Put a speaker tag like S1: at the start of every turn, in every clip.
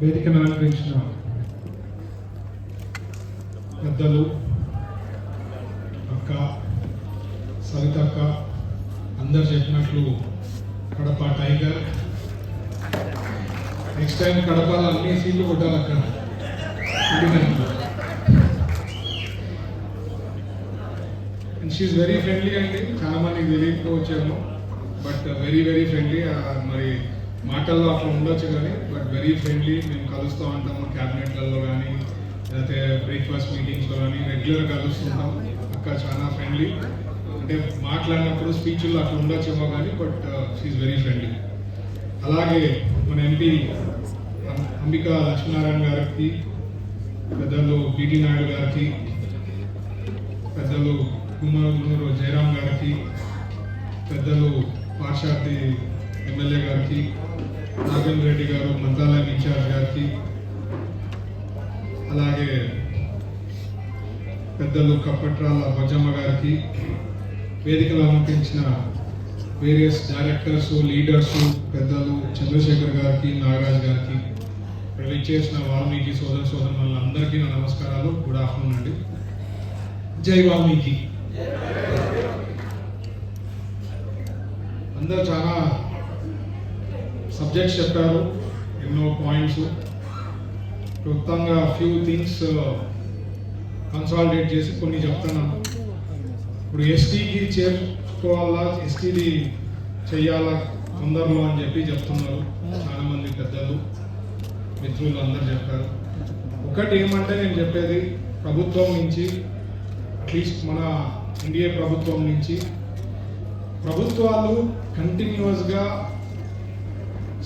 S1: వేదికను అలంకరించిన పెద్దలు అక్క సవిత అక్క అందరు చెప్పినట్లు కడప టైగర్. నెక్స్ట్ టైం కడపలో అన్ని సీట్లు కొట్టాలి అక్కడ షీఈ్ వెరీ ఫ్రెండ్లీ అండి. చాలా మందికి తెలియకపోవచ్చేమో. బట్ వెరీ వెరీ ఫ్రెండ్లీ మరి మాటల్లో అట్లా ఉండొచ్చు కానీ బట్ వెరీ ఫ్రెండ్లీ మేము కలుస్తూ ఉంటాము క్యాబినెట్లలో కానీ లేకపోతే బ్రేక్ఫాస్ట్ మీటింగ్స్లో కానీ రెగ్యులర్ కలుస్తుంటాం అక్క చాలా ఫ్రెండ్లీ అంటే మాట్లాడినప్పుడు స్పీచ్లో అట్లా ఉండొచ్చేమో కానీ బట్ షీఈ్ వెరీ ఫ్రెండ్లీ అలాగే మన ఎంపీ అంబిక లక్ష్మీనారాయణ గారికి పెద్దలు బిటి నాయుడు గారికి పెద్దలు కుమారు జయరాం గారికి పెద్దలు పార్షార్థి ఎమ్మెల్యే గారికి నాగేంద్ర రెడ్డి గారు మంత్రాలయం ఇన్ఛార్జ్ గారికి అలాగే పెద్దలు కప్పట్రాల భజమ్మ గారికి వేదికలు అలంకరించిన వేరియస్ డైరెక్టర్స్ లీడర్స్ పెద్దలు చంద్రశేఖర్ గారికి నాగరాజ్ గారికి ఇక్కడ చేసిన వాల్మీకి సోదర సోదరు అందరికీ నా నమస్కారాలు. గుడ్ ఆఫ్టర్నూన్ అండి. జై వాల్మీకి. అందరూ చాలా సబ్జెక్ట్స్ చెప్పారు ఎన్నో పాయింట్స్ క్లుప్తంగా ఫ్యూ థింగ్స్ కన్సాలిడేట్ చేసి కొన్ని చెప్తున్నాను ఇప్పుడు ఎస్టీకి చేర్చుకోవాలా ఎస్టీది చెయ్యాలా తొందరలో అని చెప్పి చెప్తున్నారు. చాలామంది పెద్దలు మిత్రులు అందరు చెప్పారు. ఒకటి ఏమంటే నేను చెప్పేది ప్రభుత్వం నుంచి అట్లీస్ట్ మన ఇండియా ప్రభుత్వం నుంచి ప్రభుత్వాలు కంటిన్యూస్గా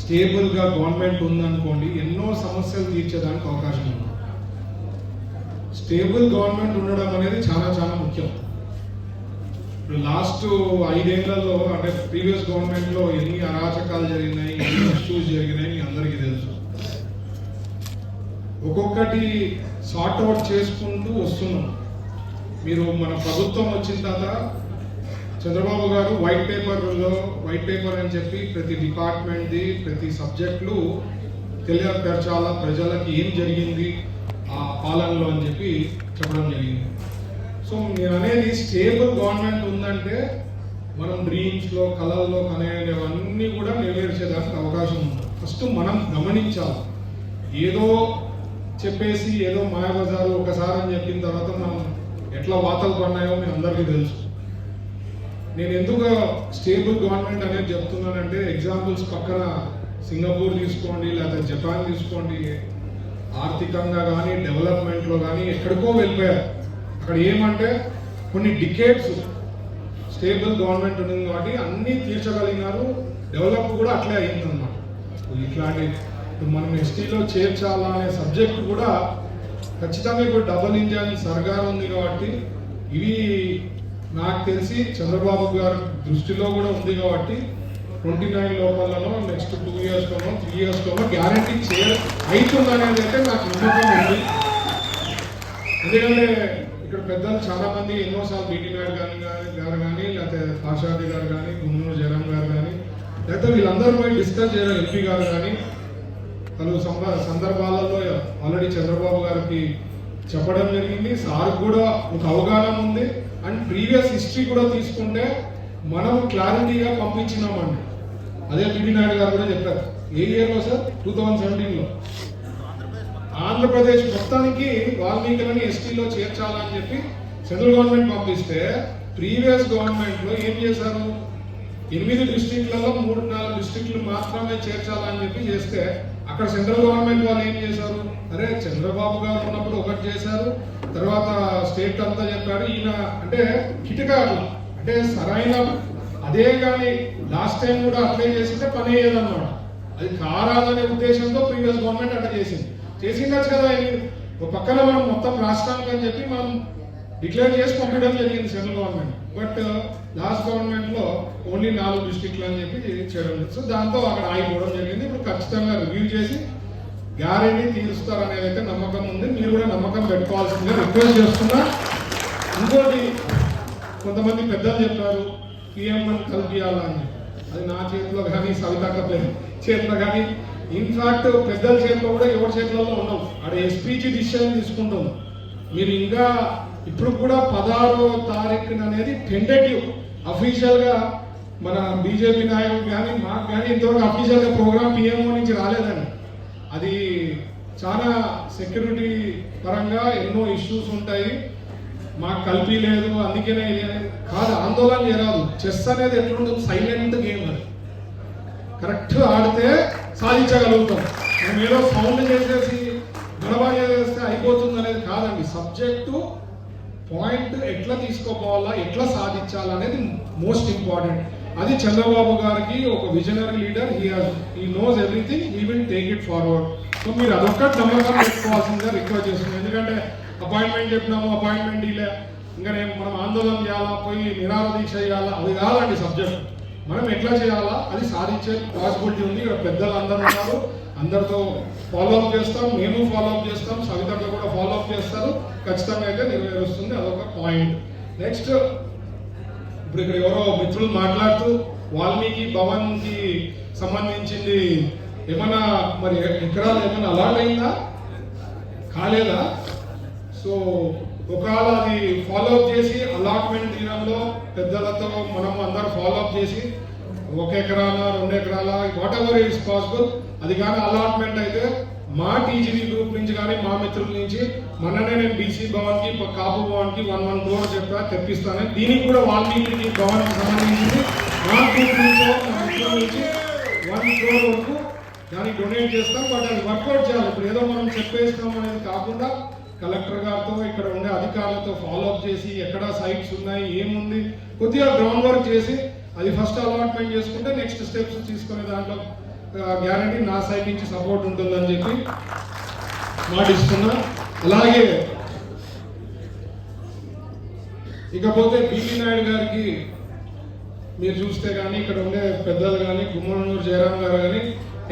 S1: స్టేబుల్గా గవర్నమెంట్ ఉందనుకోండి ఎన్నో సమస్యలు తీర్చేదానికి అవకాశం ఉంది. స్టేబుల్ గవర్నమెంట్ ఉండడం అనేది చాలా చాలా ముఖ్యం. ఇప్పుడు లాస్ట్ ఐదేళ్ళలో అంటే ప్రీవియస్ గవర్నమెంట్లో ఎన్ని అరాచకాలు జరిగినాయి ఎన్ని ఇష్యూస్ జరిగినాయి మీ అందరికీ తెలుసు. ఒక్కొక్కటి సార్ట్ అవుట్ చేసుకుంటూ వస్తున్నాం. మీరు మన ప్రభుత్వం వచ్చిన తర్వాత చంద్రబాబు గారు వైట్ పేపర్లో వైట్ పేపర్ అని చెప్పి ప్రతి డిపార్ట్మెంట్ది ప్రతి సబ్జెక్టులు తెలియపరచాలా ప్రజలకి ఏం జరిగింది ఆ పాలనలో అని చెప్పి చెప్పడం జరిగింది. సో నేను అనేది స్టేబుల్ గవర్నమెంట్ ఉందంటే మనం డ్రీమ్స్లో కళల్లో కనేవన్నీ కూడా నెరవేర్చేదానికి అవకాశం ఉంది. ఫస్ట్ మనం గమనించాలి. ఏదో చెప్పేసి ఏదో మాయాబజారు ఒకసారి అని చెప్పిన తర్వాత మనం ఎట్లా వాతలు పడినాయో మీ అందరికీ తెలుసు. నేను ఎందుకు స్టేబుల్ గవర్నమెంట్ అనేది చెప్తున్నానంటే ఎగ్జాంపుల్స్ పక్కన సింగపూర్ తీసుకోండి లేదా జపాన్ తీసుకోండి. ఆర్థికంగా కానీ డెవలప్మెంట్లో కానీ ఎక్కడికో వెళ్ళిపోయారు. అక్కడ ఏమంటే కొన్ని డికేట్స్ స్టేబుల్ గవర్నమెంట్ ఉంది కాబట్టి అన్నీ తీర్చగలిగినారు. డెవలప్ కూడా అట్లే అయిందన్నమాట ఇట్లాంటి ఇప్పుడు మనం ఎస్టీలో చేర్చాలా అనే సబ్జెక్ట్ కూడా ఖచ్చితంగా ఇప్పుడు డబుల్ ఇంజన్ సర్కార్ ఉంది కాబట్టి ఇవి నాకు తెలిసి చంద్రబాబు గారి దృష్టిలో కూడా ఉంది కాబట్టి ట్వంటీ నైన్ లోపలనో నెక్స్ట్ టూ ఇయర్స్లోనో త్రీ ఇయర్స్లోనో గ్యారంటీ చేయ అవుతుందనేది అయితే నాకు నమ్మకం ఉంది. ఎందుకంటే ఇక్కడ పెద్దలు చాలా మంది ఎన్నోసార్లు బీటీ గారు కానీ గారు కానీ లేకపోతే పాషాది గారు కానీ గుమ్మనూరు జయరామ్ గారు కానీ లేకపోతే వీళ్ళందరూ పోయి డిస్కస్ చేయడం ఎంపీ గారు కానీ పలు సంబ- సందర్భాలలో ఆల్రెడీ చంద్రబాబు గారికి చెప్పడం జరిగింది. సార్ కూడా ఒక అవగాహన ఉంది. అండ్ ప్రీవియస్ హిస్టరీ కూడా తీసుకుంటే మనం క్లారిటీగా పంపించినామండి. అదే పిడి నాయుడు గారు కూడా చెప్పారు. ఏ ఇయర్లో సార్? టూ థౌజండ్ సెవెంటీన్లో ఆంధ్రప్రదేశ్ మొత్తానికి వాల్మీకులని ఎస్టీలో చేర్చాలని చెప్పి సెంట్రల్ గవర్నమెంట్ పంపిస్తే ప్రీవియస్ గవర్నమెంట్లో ఏం చేశారు? ఎనిమిది డిస్టిక్లలో మూడు నాలుగు డిస్టిక్లు మాత్రమే చేర్చాలని చెప్పి చేస్తే అక్కడ సెంట్రల్ గవర్నమెంట్ వాళ్ళు ఏం చేశారు? అరే చంద్రబాబు గారు ఉన్నప్పుడు ఒకటి చేశారు తర్వాత స్టేట్ అంతా చెప్పారు ఈయన అంటే కిటకాలు అంటే సరైన అదే కానీ లాస్ట్ టైం కూడా అప్లై చేసింటే పని అయ్యేదన్నమాట. అది కారాదనే ఉద్దేశంతో ప్రీవియస్ గవర్నమెంట్ అట్లా చేసింది. చేసిండొచ్చు కదా ఒక పక్కన మనం మొత్తం రాష్ట్రానికి అని చెప్పి మనం డిక్లేర్ చేసి పంపించడం జరిగింది సెంట్రల్ గవర్నమెంట్ బట్ లాస్ట్ గవర్నమెంట్లో ఓన్లీ నాలుగు డిస్ట్రిక్ట్లు అని చెప్పి చేయడం సో దాంతో అక్కడ ఆగిపోవడం జరిగింది. ఇప్పుడు ఖచ్చితంగా రివ్యూ చేసి గ్యారెంటీ తీరుస్తారు అనేది అయితే నమ్మకం ఉంది. మీరు కూడా నమ్మకం పెట్టుకోవాల్సిందిగా రిక్వెస్ట్ చేస్తున్నా. ఇంకోటి కొంతమంది పెద్దలు చెప్పారు పిఎం కల్పియాలని అది నా చేతిలో కానీ సవితాకలేదు చేతిలో కానీ. ఇన్ఫాక్ట్ పెద్దల చేతిలో కూడా ఎవరి చేతులలో ఉన్నాం అక్కడ ఎస్పీజీ డిసిషన్ తీసుకుంటాం. మీరు ఇంకా ఇప్పుడు కూడా పదహారో తారీఖున అనేది టెంటేటివ్ అఫీషియల్గా మన బీజేపీ నాయకులు కానీ మాకు కానీ ఇంతవరకు అఫీషియల్గా ప్రోగ్రామ్ పిఎంఓ నుంచి రాలేదని. అది చాలా సెక్యూరిటీ పరంగా ఎన్నో ఇష్యూస్ ఉంటాయి. మాకు కలిపి లేదు అందుకనే కాదు ఆందోళన చేయరాదు. చెస్ అనేది ఎట్లుంటుంది? సైలెంట్ గేమ్ అది. కరెక్ట్ ఆడితే సాధించగలుగుతాం. మనం ఏదో సౌండ్ చేసేసి గడబా చేస్తే అయిపోతుంది అనేది కాదండి. సబ్జెక్టు పాయింట్ ఎట్లా తీసుకోపోవాలా ఎట్లా సాధించాలనేది మోస్ట్ ఇంపార్టెంట్ అది చంద్రబాబు గారికి ఒక visionary leader he he knows everything he will take it forward so మీరు అదొక్కటి నమ్మకం పెట్టుకోవాల్సిందిగా రిక్వెస్ట్ చేస్తున్నాం. ఎందుకంటే అపాయింట్మెంట్ చెప్పినాము అపాయింట్మెంట్ ఇలా. ఇంకా నేను మనం ఆందోళన చేయాలా పోయి నిరాహార దీక్ష చేయాలా? అది కాదండి సబ్జెక్ట్ మనం ఎట్లా చేయాలా? అది సాధించే పాసిబిలిటీ ఉంది. ఇక్కడ పెద్దలు అందరూ ఉన్నారు. అందరితో ఫాలో అప్ చేస్తాం. మేము ఫాలో అప్ చేస్తాం. సవితలు కూడా ఫాలో అప్ చేస్తారు. ఖచ్చితంగా అయితే నెరవేరుస్తుంది. అదొక పాయింట్ నెక్స్ట్ ఇప్పుడు ఇక్కడ ఎవరో మిత్రులు మాట్లాడుతూ వాల్మీకి భవన్కి సంబంధించింది ఏమన్నా మరి ఎకరాలు ఏమన్నా అలాట్ అయిందా? కాలేదా? సో ఒకవేళ అది ఫాలో అప్ చేసి అలాట్మెంట్ దినంలో పెద్దలతో మనం అందరూ ఫాలో అప్ చేసి ఒక ఎకరాల రెండు ఎకరాల వాట్ ఎవర్ ఇస్ పాసిబుల్ అది కానీ అలాట్మెంట్ అయితే మా టీజీడీ గ్రూప్ నుంచి కానీ మా మిత్రుల నుంచి మొన్ననే నేను బీసీ భవన్కి కాపు భవన్కి వన్ వన్ క్రోర్ చెప్పా తెప్పిస్తాను. దీనికి కూడా వాల్మీకి భవన్కి సంబంధించి మా గ్రూప్ నుంచి మా మిత్రుల నుంచి వన్ క్రోర్ వరకు దానికి డొనేట్ చేస్తాం. బట్ అది వర్కౌట్ చేయాలి. ఇప్పుడు ఏదో మనం చెప్పేస్తాం అనేది కాకుండా కలెక్టర్ గారితో ఇక్కడ ఉండే అధికారులతో ఫాలో అప్ చేసి ఎక్కడ సైట్స్ ఉన్నాయి ఏముంది కొద్దిగా గ్రౌండ్ వర్క్ చేసి అది ఫస్ట్ అలాట్మెంట్ చేసుకుంటే నెక్స్ట్ స్టెప్స్ తీసుకునే దాంట్లో గ్యారంటీ నా సైడ్ నుంచి సపోర్ట్ ఉంటుందని చెప్పి మాట ఇస్తున్నా అలాగే ఇకపోతే బీబీ నాయుడు గారికి మీరు చూస్తే కానీ ఇక్కడ ఉండే పెద్దలు కానీ గుమ్మనూరు జయరాం గారు కానీ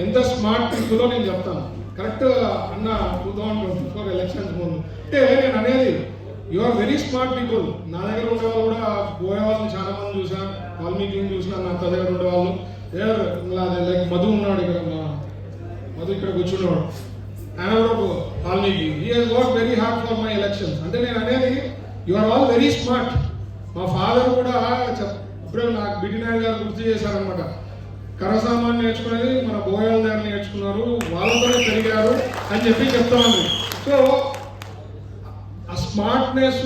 S1: ఎంత స్మార్ట్ పీపుల్లో నేను చెప్తాను. కరెక్ట్ అన్న two thousand twenty four elections ముందు. అంటే నేను అనేది you are very smart people నా దగ్గర ఉండే వాళ్ళు కూడా పోయే వాళ్ళని చాలా మంది చూసాను వాల్మీకి చూసిన నా అత్త దగ్గర ఉండే వాళ్ళు లైక్ మధు ఉన్నాడు ఇక్కడ మా మధు ఇక్కడ కూర్చున్నాడు. ఆయన కూడా Valmiki. He work very hard for my election అంటే నేను అనేది you are all very smart మా ఫాదర్ కూడా చెప్- ఇప్పుడే నాకు బిడి గారు గుర్తు చేశారనమాట కరసామాన్ నేర్చుకునేది మన బోయాల దగ్గర నేర్చుకున్నారు వాళ్ళతోనే పెరిగారు అని చెప్పి చెప్తాను సో ఆ స్మార్ట్నెస్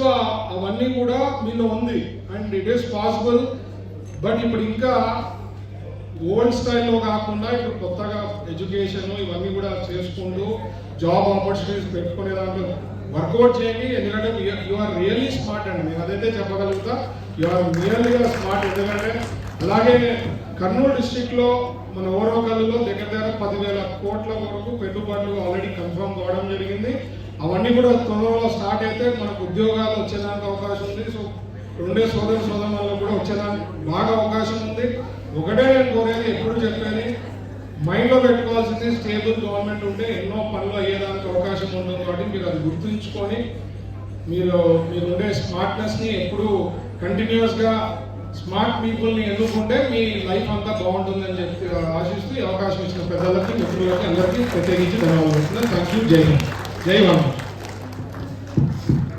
S1: అవన్నీ కూడా మీలో ఉంది. And it is possible but ఇప్పుడు ఇంకా ఓల్డ్ స్టైల్లో కాకుండా ఇప్పుడు కొత్తగా ఎడ్యుకేషన్ ఇవన్నీ కూడా చేసుకుంటూ జాబ్ ఆపర్చునిటీస్ పెట్టుకునే దాంట్లో వర్కౌట్ చేయండి. ఎందుకంటే యు ఆర్ రియల్లీ స్మార్ట్ అండి. నేను అదైతే చెప్పగలుగుతా. యు ఆర్ రియల్లీగా స్మార్ట్. ఎందుకంటే అలాగే కర్నూలు డిస్టిక్లో మన ఓరోకల్లో దగ్గర దగ్గర పదివేల కోట్ల వరకు పెట్టుబడులు ఆల్రెడీ కన్ఫర్మ్ కావడం జరిగింది. అవన్నీ కూడా త్వరలో స్టార్ట్ అయితే మనకు ఉద్యోగాలు వచ్చేదానికి అవకాశం ఉంది. సో రెండే సోదర సోదరులకు కూడా వచ్చేదానికి బాగా అవకాశం ఉంది. ఒకటే నేను కోరేది ఎప్పుడు చెప్పేది మైండ్లో పెట్టుకోవాల్సింది స్టేబుల్ గవర్నమెంట్ ఉంటే ఎన్నో పనులు అయ్యేదానికి అవకాశం ఉంటుంది కాబట్టి మీరు అది గుర్తుంచుకొని మీరు మీరు ఉండే స్మార్ట్నెస్ని ఎప్పుడు కంటిన్యూస్గా స్మార్ట్ పీపుల్ని ఎన్నుకుంటే మీ లైఫ్ అంతా బాగుంటుందని చెప్పి ఆశిస్తూ ఈ అవకాశం ఇచ్చిన పెద్దలకి మిత్రులకి అందరికీ ప్రత్యేకించి ధన్యవాదాలు థ్యాంక్ యూ జై హింద్. జై వాల్మీకి